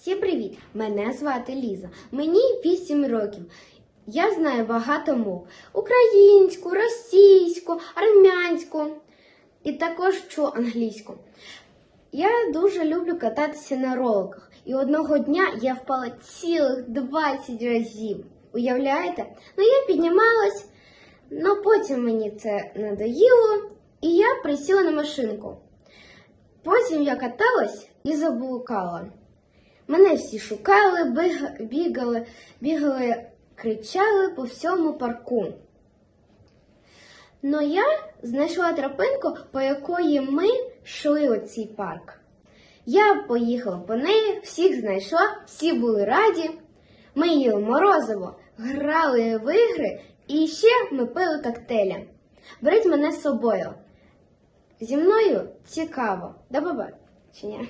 Всім привіт! Мене звати Ліза. Мені 8 років. Я знаю багато мов: українську, російську, армянську і також вчу англійську. Я дуже люблю кататися на роликах, і одного дня я впала цілих 20 разів. Уявляєте? Ну я піднімалась, але потім мені це надоїло, і я присіла на машинку. Потім я каталась і заблукала. Мене всі шукали, бігали, бігали, кричали по всьому парку. Но я знайшла тропинку, по якої ми йшли у цей парк. Я поїхала по неї, всіх знайшла, всі були раді. Ми їли морозиво, грали в ігри і ще ми пили коктейлі. Беріть мене з собою. Зі мною цікаво. До побачення.